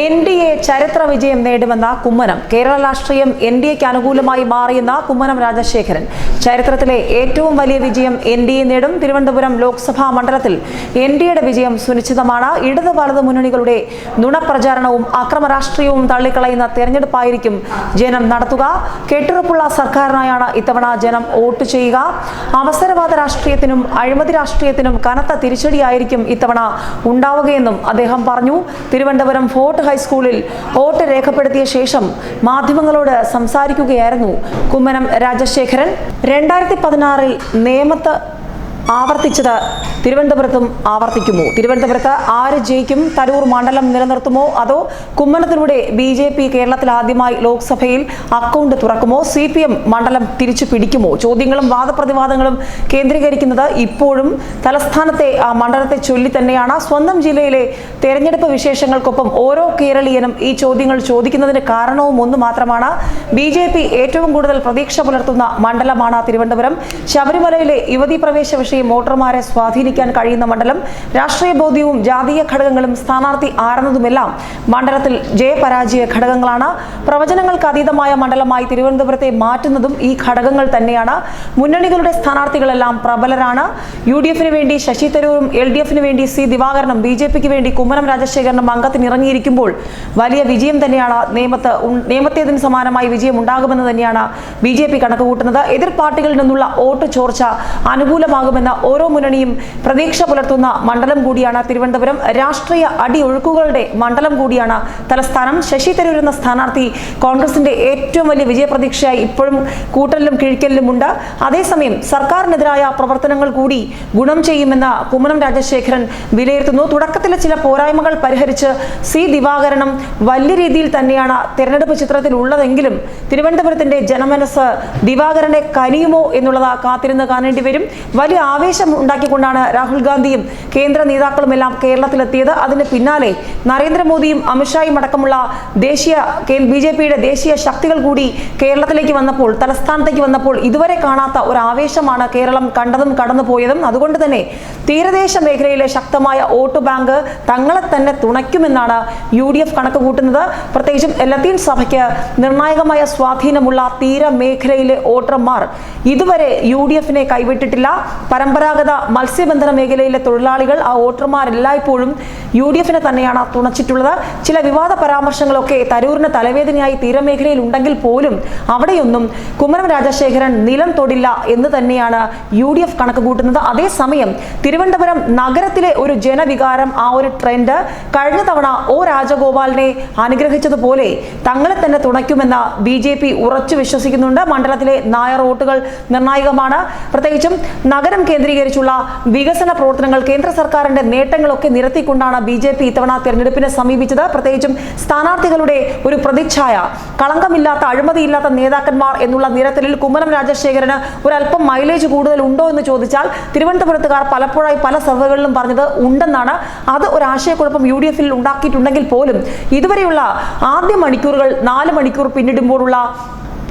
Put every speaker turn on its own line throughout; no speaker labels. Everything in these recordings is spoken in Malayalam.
എൻ ഡി എ ചരിത്ര വിജയം നേടുമെന്ന കുമ്മനം. കേരള രാഷ്ട്രീയം എൻ ഡി എക്ക് അനുകൂലമായി മാറിയെന്ന കുമ്മനം രാജശേഖരൻ. ചരിത്രത്തിലെ ഏറ്റവും വലിയ വിജയം എൻ ഡി എ നേടും തിരുവനന്തപുരം ലോക്സഭാ മണ്ഡലത്തിൽ. എൻ ഡി എയുടെ വിജയം സുനിശ്ചിതമാണ്. ഇടത് വലത് മുന്നണികളുടെ നുണപ്രചാരണവും അക്രമ രാഷ്ട്രീയവും തള്ളിക്കളയുന്ന തെരഞ്ഞെടുപ്പായിരിക്കും ജനം നടത്തുക. കെട്ടുറപ്പുള്ള സർക്കാരിനായാണ് ഇത്തവണ ജനം വോട്ട് ചെയ്യുക. അവസരവാദ രാഷ്ട്രീയത്തിനും അഴിമതി രാഷ്ട്രീയത്തിനും കനത്ത തിരിച്ചടിയായിരിക്കും ഇത്തവണ ഉണ്ടാവുകയെന്നും അദ്ദേഹം പറഞ്ഞു. തിരുവനന്തപുരം ഫോർട്ട് ഹൈസ്കൂളിൽ വോട്ട് രേഖപ്പെടുത്തിയ ശേഷം മാധ്യമങ്ങളോട് സംസാരിക്കുകയായിരുന്നു കുമ്മനം രാജശേഖരൻ. രണ്ടായിരത്തി പതിനാറിൽ നേമത്ത് ആവർത്തിച്ചത് തിരുവനന്തപുരത്തും ആവർത്തിക്കുമോ? തിരുവനന്തപുരത്ത് ആര് ജയിക്കും? തരൂർ മണ്ഡലം നിലനിർത്തുമോ? അതോ കുമ്മനത്തിലൂടെ ബി ജെ പി കേരളത്തിൽ ആദ്യമായി ലോക്സഭയിൽ അക്കൗണ്ട് തുറക്കുമോ? സി പി എം മണ്ഡലം തിരിച്ചു പിടിക്കുമോ? ചോദ്യങ്ങളും വാദപ്രതിവാദങ്ങളും കേന്ദ്രീകരിക്കുന്നത് ഇപ്പോഴും തലസ്ഥാനത്തെ ആ മണ്ഡലത്തെ ചൊല്ലി തന്നെയാണ്. സ്വന്തം ജില്ലയിലെ തെരഞ്ഞെടുപ്പ് വിശേഷങ്ങൾക്കൊപ്പം ഓരോ കേരളീയനും ഈ ചോദ്യങ്ങൾ ചോദിക്കുന്നതിന് കാരണവും ഒന്ന് മാത്രമാണ് ബി ഏറ്റവും കൂടുതൽ പ്രതീക്ഷ പുലർത്തുന്ന മണ്ഡലമാണ് തിരുവനന്തപുരം. ശബരിമലയിലെ യുവതി പ്രവേശ വിഷയം വോട്ടർമാരെ സ്വാധീനിക്കാൻ കഴിയുന്ന മണ്ഡലം രാഷ്ട്രീയ ബോധ്യവും ജാതീയ ഘടകങ്ങളും സ്ഥാനാർത്ഥി ആർന്നതുമെല്ലാം മണ്ഡലത്തിൽ ജയപരാജയ ഘടകങ്ങളാണ്. പ്രവചനങ്ങൾക്ക് അതീതമായ മണ്ഡലമായി തിരുവനന്തപുരത്തെ മാറ്റുന്നതും ഈ ഘടകങ്ങൾ തന്നെയാണ്. മുന്നണികളുടെ സ്ഥാനാർത്ഥികളെല്ലാം പ്രബലരാണ്. യു ഡി എഫിന് വേണ്ടി ശശി തരൂരും എൽ ഡി എഫിന് വേണ്ടി സി ദിവാകരനും ബി ജെ പിക്ക് വേണ്ടി കുമ്മനം രാജശേഖരനും അംഗത്തിനിറങ്ങിയിരിക്കുമ്പോൾ വലിയ വിജയം തന്നെയാണ് നിയമത്ത് നിയമത്തേതിന് സമാനമായി വിജയം ഉണ്ടാകുമെന്ന് തന്നെയാണ് ബി ജെ പി കണക്ക് കൂട്ടുന്നത് എതിർ പാർട്ടികളിൽ നിന്നുള്ള വോട്ട് ചോർച്ച അനുകൂലമാകുമെന്ന ഓരോ മുന്നണിയും പ്രതീക്ഷ പുലർത്തുന്ന മണ്ഡലം കൂടിയാണ് തിരുവനന്തപുരം. രാഷ്ട്രീയ അടിയൊഴുക്കുകളുടെ മണ്ഡലം കൂടിയാണ് തലസ്ഥാനം. ശശി തരൂർ എന്ന സ്ഥാനാർത്ഥി കോൺഗ്രസിന്റെ ഏറ്റവും വലിയ വിജയപ്രതീക്ഷയായി ഇപ്പോഴും കൂട്ടലിലും കിഴിക്കലിലുമുണ്ട് അതേസമയം സർക്കാരിനെതിരായ പ്രവർത്തനങ്ങൾ കൂടി ഗുണം ചെയ്യുമെന്ന് കുമ്മനം രാജശേഖരൻ വിലയിരുത്തുന്നു. തുടക്കത്തിലെ ചില പോരായ്മകൾ പരിഹരിച്ച് സി ദിവാകരനും വലിയ രീതിയിൽ തന്നെയാണ് തെരഞ്ഞെടുപ്പ് ചിത്രത്തിൽ ഉള്ളതെങ്കിലും തിരുവനന്തപുരത്തിന്റെ ജനമനസ് ദിവാകരനെ കനിയുമോ എന്നുള്ളത് കാത്തിരുന്ന് കാണേണ്ടി വരും. വലിയ ആവേശം ഉണ്ടാക്കിക്കൊണ്ടാണ് രാഹുൽ ഗാന്ധിയും കേന്ദ്ര നേതാക്കളുമെല്ലാം കേരളത്തിലെത്തിയത്. അതിന് പിന്നാലെ നരേന്ദ്രമോദിയും അമിത്ഷായും അടക്കമുള്ള ദേശീയ ബി ജെ പിയുടെ ദേശീയ ശക്തികൾ കൂടി കേരളത്തിലേക്ക് വന്നപ്പോൾ തലസ്ഥാനത്തേക്ക് വന്നപ്പോൾ ഇതുവരെ കാണാത്ത ഒരു ആവേശമാണ് കേരളം കണ്ടതും കടന്നുപോയതും. അതുകൊണ്ട് തന്നെ തീരദേശ മേഖലയിലെ ശക്തമായ വോട്ട് ബാങ്ക് തങ്ങളെ തന്നെ തുണയ്ക്കുമെന്നാണ് യു ഡി എഫ് കണക്ക് കൂട്ടുന്നത്. പ്രത്യേകിച്ചും ലത്തീൻ സഭയ്ക്ക് നിർണായകമായ സ്വാധീനമുള്ള തീരമേഖലയിലെ വോട്ടർമാർ ഇതുവരെ യു ഡി എഫിനെ കൈവിട്ടിട്ടില്ല പരമ്പരാഗത മത്സ്യബന്ധന മേഖലയിലെ തൊഴിലാളികൾ ആ വോട്ടർമാർ എല്ലായ്പ്പോഴും യു ഡി എഫിനെ തന്നെയാണ് തുണച്ചിട്ടുള്ളത്. ചില വിവാദ പരാമർശങ്ങളൊക്കെ തരൂരിന് തലവേദനയായി തീരമേഖലയിൽ ഉണ്ടെങ്കിൽ പോലും അവിടെയൊന്നും കുമ്മനം രാജശേഖരൻ നിലം തൊടില്ല എന്ന് തന്നെയാണ് യു ഡി എഫ് കണക്ക് കൂട്ടുന്നത്. അതേസമയം തിരുവനന്തപുരം നഗരത്തിലെ ഒരു ജനവികാരം ആ ഒരു ട്രെൻഡ് കഴിഞ്ഞ തവണ ഒ രാജഗോപാലിനെ അനുഗ്രഹിച്ചതുപോലെ തങ്ങളെ തന്നെ തുണയ്ക്കുമെന്ന ബി ജെ പി ഉറച്ചു വിശ്വസിക്കുന്നുണ്ട്. മണ്ഡലത്തിലെ നായർ വോട്ടുകൾ നിർണായകമാണ്. പ്രത്യേകിച്ചും നഗരം കേന്ദ്രീകരിച്ചുള്ള വികസന പ്രവർത്തനങ്ങൾ കേന്ദ്ര സർക്കാരിന്റെ നേട്ടങ്ങളൊക്കെ നിരത്തിക്കൊണ്ടാണ് ബി ജെ പി ഇത്തവണ തെരഞ്ഞെടുപ്പിനെ സമീപിച്ചത്. പ്രത്യേകിച്ചും സ്ഥാനാർത്ഥികളുടെ ഒരു പ്രതിച്ഛായ കളങ്കമില്ലാത്ത അഴിമതിയില്ലാത്ത നേതാക്കന്മാർ എന്നുള്ള നിരത്തലിൽ കുമ്മനം രാജശേഖരന് ഒരല്പം മൈലേജ് കൂടുതൽ ഉണ്ടോ എന്ന് ചോദിച്ചാൽ തിരുവനന്തപുരത്തുകാർ പലപ്പോഴായി പല സർവേകളിലും പറഞ്ഞത് ഉണ്ടെന്നാണ്. അത് ഒരു ആശയക്കുഴപ്പം യു ഡി എഫിൽ ഉണ്ടാക്കിയിട്ടുണ്ടെങ്കിൽ പോലും ഇതുവരെയുള്ള ആദ്യ മണിക്കൂറുകൾ നാല് മണിക്കൂർ പിന്നിടുമ്പോഴുള്ള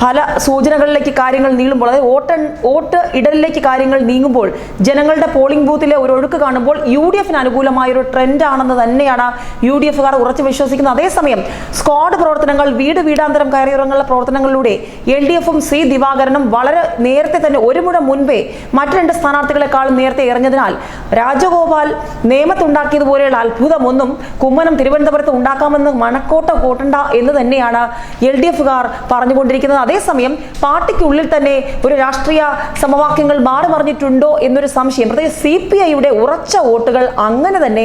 പല സൂചനകളിലേക്ക് കാര്യങ്ങൾ നീളുമ്പോൾ അതായത് വോട്ട് വോട്ട് ഇടലിലേക്ക് കാര്യങ്ങൾ നീങ്ങുമ്പോൾ ജനങ്ങളുടെ പോളിംഗ് ബൂത്തിലെ ഒരു ഒഴുക്ക് കാണുമ്പോൾ യു ഡി എഫിന് അനുകൂലമായ ഒരു ട്രെൻഡ് ആണെന്ന് തന്നെയാണ് യു ഡി എഫുകാർ ഉറച്ചു വിശ്വസിക്കുന്നത്. അതേസമയം സ്ക്വാഡ് പ്രവർത്തനങ്ങൾ വീട് വീടാന്തരം കയറിയിറങ്ങുന്ന പ്രവർത്തനങ്ങളിലൂടെ എൽ ഡി എഫും സി ദിവാകരനും വളരെ നേരത്തെ തന്നെ ഒരു മുഴ മുൻപേ മറ്റു രണ്ട് സ്ഥാനാർത്ഥികളെക്കാളും നേരത്തെ എറിഞ്ഞതിനാൽ രാജഗോപാൽ നിയമത്തുണ്ടാക്കിയതുപോലെയുള്ള അത്ഭുതമൊന്നും കുമ്മനം തിരുവനന്തപുരത്ത് ഉണ്ടാക്കാമെന്ന് മണക്കോട്ട കൂട്ടണ്ട എന്ന് തന്നെയാണ് എൽ ഡി എഫുകാർ പറഞ്ഞുകൊണ്ടിരിക്കുന്നത്. അതേസമയം പാർട്ടിക്കുള്ളിൽ തന്നെ ഒരു രാഷ്ട്രീയ സമവാക്യങ്ങൾ മാറി മറിഞ്ഞിട്ടുണ്ടോ എന്നൊരു സംശയം. പ്രത്യേകിച്ച് സി പി ഐയുടെ ഉറച്ച വോട്ടുകൾ അങ്ങനെ തന്നെ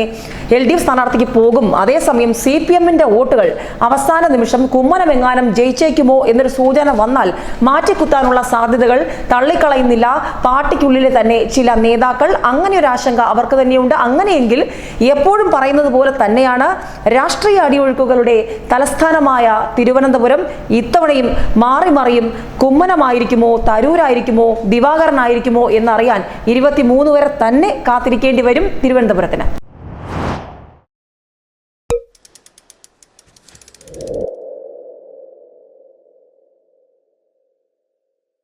എൽ ഡി എഫ് സ്ഥാനാർത്ഥിക്ക് പോകും. അതേസമയം സി പി എമ്മിന്റെ വോട്ടുകൾ അവസാന നിമിഷം കുമ്മനമെങ്ങാനും ജയിച്ചേക്കുമോ എന്നൊരു സൂചന വന്നാൽ മാറ്റിക്കുത്താനുള്ള സാധ്യതകൾ തള്ളിക്കളയുന്നില്ല. പാർട്ടിക്കുള്ളിലെ തന്നെ ചില നേതാക്കൾ അങ്ങനെ ഒരു ആശങ്ക അവർക്ക് തന്നെയുണ്ട്. അങ്ങനെയെങ്കിൽ എപ്പോഴും പറയുന്നത് പോലെ തന്നെയാണ് രാഷ്ട്രീയ അടിയൊഴുക്കുകളുടെ തലസ്ഥാനമായ തിരുവനന്തപുരം ഇത്തവണയും മാറി മറിയും കുമ്മനമായിരിക്കുമോ തരൂരായിരിക്കുമോ ദിവാകരനായിരിക്കുമോ എന്നറിയാൻ ഇരുപത്തിമൂന്ന് വരെ തന്നെ കാത്തിരിക്കേണ്ടി വരും തിരുവനന്തപുരത്തിന്.